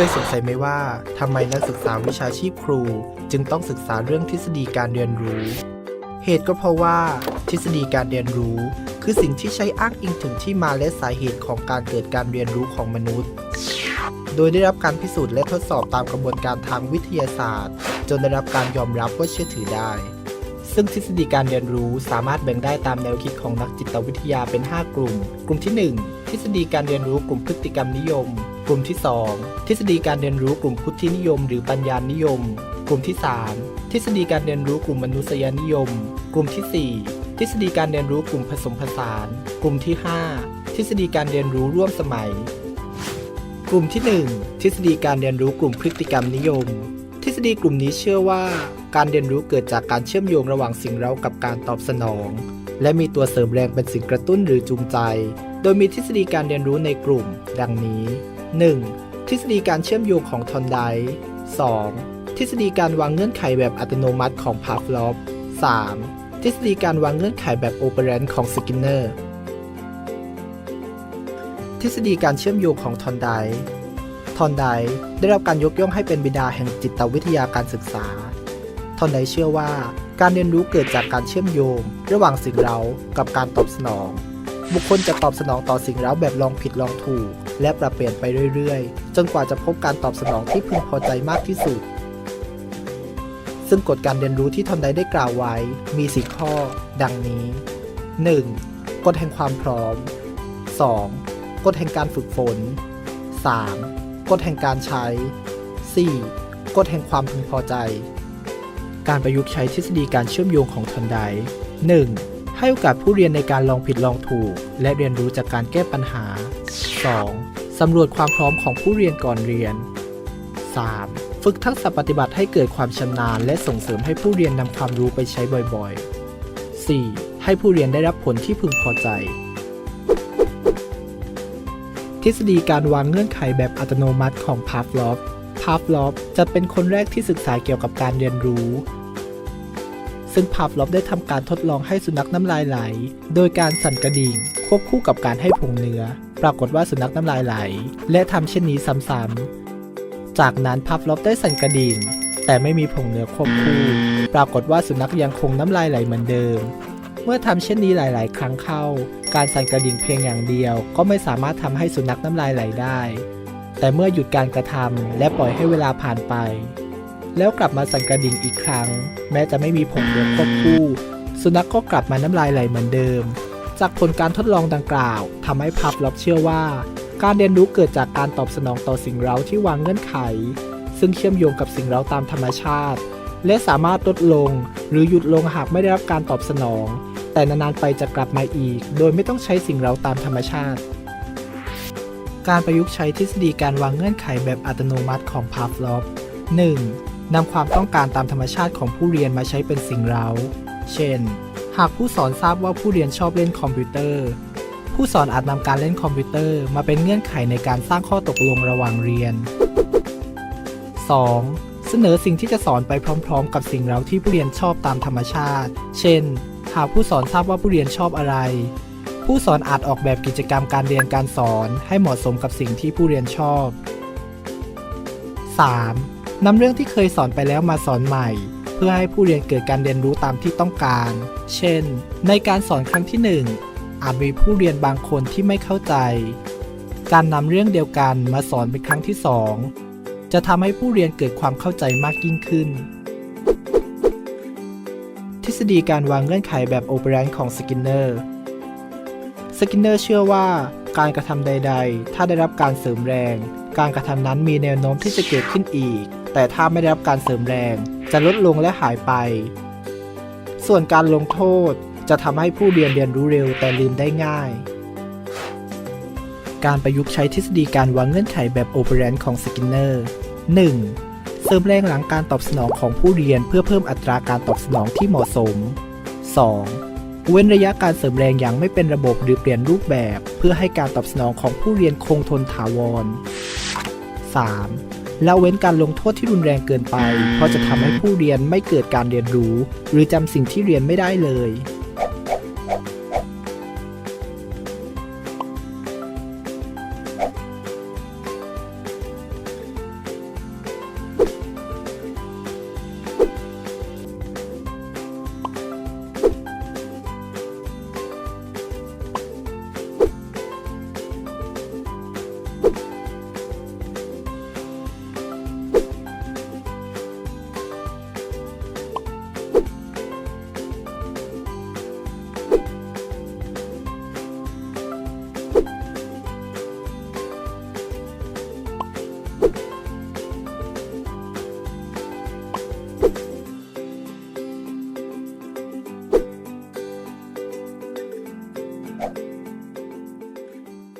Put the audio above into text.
คยสงสัยไหมว่าทำไมนักศึกษาวิชาชีพครู จึงต้องศึกษาเรื่องทฤษฎีการเรียนรู้ เหตุก็เพราะว่า ทฤษฎีการเรียนรู้ คือสิ่งที่ใช้อ้างอิงถึงที่มาและสาเหตุของการเกิดการเรียนรู้ของมนุษย์ โดยได้รับการพิสูจน์และทดสอบตามกระบวนการทางวิทยาศาสตร์ จนได้รับการยอมรับว่าเชื่อถือได้ ซึ่งทฤษฎีการเรียนรู้สามารถแบ่งได้ตามแนวคิดของนักจิตวิทยาเป็น 5 กลุ่ม กลุ่มที่ 1 ทฤษฎีการเรียนรู้กลุ่มพฤติกรรมนิยม กลุ่มที่ 2 ทฤษฎีการเรียนรู้กลุ่มพุทธินิยม หรือปัญญานิยม กลุ่มที่ 3 ทฤษฎีการเรียนรู้กลุ่มมนุษยนิยม กลุ่มทีสี่ 4 ทฤษฎีการเรียนรู้กลุ่มผสมผสาน กลุ่มที่ 5 ทฤษฎีการเรียนรู้ร่วมสมัย กลุ่มที่ 1 ทฤษฎีการเรียนรู้กลุ่มพฤติกรรมนิยม ทฤษฎีกลุ่มนี้เชื่อว่า การเรียนรู้เกิดจากการเชื่อมโยงระหว่างสิ่งเร้ากับการตอบสนอง และมีตัวเสริมแรงเป็นสิ่งกระตุ้นหรือจูงใจ โดยมีทฤษฎีการเรียนรู้ในกลุ่ม ดังนี้ 1. ทฤษฎีการเชื่อมโยงของทอนได 2. ทฤษฎีการวางเงื่อนไขแบบอัตโนมัติของพาฟลอฟ 3. ทฤษฎีการวางเงื่อนไขแบบโอเปเรนต์ของสกินเนอร์ทฤษฎีการเชื่อมโยงของทอนได ทอนไดได้รับการยกย่องให้เป็นบิดาแห่งจิตวิทยาการศึกษา ทอนไดเชื่อว่าการเรียนรู้เกิดจากการเชื่อมโยง ระหว่างสิ่งเรากับการตอบสนอง บุคคลจะตอบสนองต่อสิ่งเร้าแบบลองผิดลองถูก และปรับเปลี่ยนไปเรื่อยๆ จนกว่าจะพบการตอบสนองที่พึงพอใจมากที่สุด ซึ่งกฎการเรียนรู้ที่ทอนไดได้กล่าวไว้ มีสี่ข้อ ดังนี้ 1. กฎแห่งความพร้อม 2. กฎแห่งการฝึกฝน 3. กฎแห่งการใช้ 4. กฎแห่งความพึงพอใจ การประยุกต์ใช้ทฤษฎีการเชื่อมโยงของทอนได 1. ให้โอกาสผู้เรียนในการลองผิดลองถูก และเรียนรู้จากการแก้ปัญหา 2. สำรวจความพร้อมของผู้เรียนก่อนเรียน 3. ฝึกทักษะปฏิบัติให้เกิดความชำนาญ และส่งเสริมให้ผู้เรียนนำความรู้ไปใช้บ่อยๆ 4. ให้ผู้เรียนได้รับผลที่พึงพอใจ ทฤษฎีการวางเงื่อนไขแบบอัตโนมัติของพาฟลอฟพาฟลอฟจะเป็นคนแรกที่ศึกษาเกี่ยวกับการเรียนรู้ ซึ่งพาฟลอฟได้ทำการทดลองให้สุนัขน้ำลายไหล โดยการสั่นกระดิ่ง ควบคู่กับการให้ผงเนื้อ ปรากฏว่าสุนัขน้ำลายไหล และทำเช่นนี้ซ้ำๆ จากนั้นพาฟลอฟได้สั่นกระดิ่ง แต่ไม่มีผงเนื้อควบคู่ ปรากฏว่าสุนัขยังคงน้ำลายไหลเหมือนเดิม เมื่อทำเช่นนี้หลาย ๆ ครั้งเข้า การสั่นกระดิ่งเพียงอย่างเดียว ก็ไม่สามารถทำให้สุนัขน้ำลายไหลได้ แต่เมื่อหยุดการกระทำและปล่อยให้เวลาผ่านไป แล้วกลับมาสั่นกระดิ่งอีกครั้ง แม้จะไม่มีผงเหลืองควบคู่ สุนัขก็กลับมาน้ำลายไหลเหมือนเดิม จากผลการทดลองดังกล่าวทำให้พับล็อบเชื่อว่า การเรียนรู้เกิดจากการตอบสนองต่อสิ่งเร้าที่วางเงื่อนไข ซึ่งเชื่อมโยงกับสิ่งเร้าตามธรรมชาติ และสามารถลดลงหรือหยุดลงหากไม่ได้รับการตอบสนอง แต่นานๆไปจะกลับมาอีก โดยไม่ต้องใช้สิ่งเร้าตามธรรมชาติการประยุกต์ใช้ทฤษฎีการวางเงื่อนไขแบบอัตโนมัติของพาฟลอฟ 1. นำความต้องการตามธรรมชาติของผู้เรียนมาใช้เป็นสิ่งเร้า เช่น หากผู้สอนทราบว่าผู้เรียนชอบเล่นคอมพิวเตอร์ ผู้สอนอาจนำการเล่นคอมพิวเตอร์มาเป็นเงื่อนไขในการสร้างข้อตกลงระหว่างเรียน 2. เสนอสิ่งที่จะสอนไปพร้อม ๆ กับสิ่งเร้าที่ผู้เรียนชอบตามธรรมชาติ เช่น หากผู้สอนทราบว่าผู้เรียนชอบอะไร ผู้สอนอาจออกแบบกิจกรรมการเรียนการสอนให้เหมาะสมกับสิ่งที่ผู้เรียนชอบ 3. นำเรื่องที่เคยสอนไปแล้วมาสอนใหม่ เพื่อให้ผู้เรียนเกิดการเรียนรู้ตามที่ต้องการ เช่น ในการสอนครั้งที่ 1 อาจมีผู้เรียนบางคนที่ไม่เข้าใจ การนำเรื่องเดียวกันมาสอนเป็นครั้งที่ 2 จะทำให้ผู้เรียนเกิดความเข้าใจมากยิ่งขึ้น ทฤษฎีการวางเงื่อนไขแบบโอเปเรนของสกินเนอร์สกินเนอร์เชื่อว่าการกระทำใด ๆ ถ้าได้รับการเสริมแรง การกระทำนั้นมีแนวโน้มที่จะเกิดขึ้นอีก แต่ถ้าไม่ได้รับการเสริมแรง จะลดลงและหายไป ส่วนการลงโทษจะทำให้ผู้เรียนเรียนรู้เร็วแต่ลืมได้ง่าย การประยุกต์ใช้ทฤษฎีการวางเงื่อนไขแบบโอเปเรนต์ของสกินเนอร์ 1. เสริมแรงหลังการตอบสนองของผู้เรียนเพื่อเพิ่มอัตราการตอบสนองที่เหมาะสม 2. เว้นระยะการเสริมแรงอย่างไม่เป็นระบบหรือเปลี่ยนรูปแบบ เพื่อให้การตอบสนองของผู้เรียนคงทนถาวร 3. และเว้นการลงโทษที่รุนแรงเกินไป เพราะจะทำให้ผู้เรียนไม่เกิดการเรียนรู้ หรือจำสิ่งที่เรียนไม่ได้เลย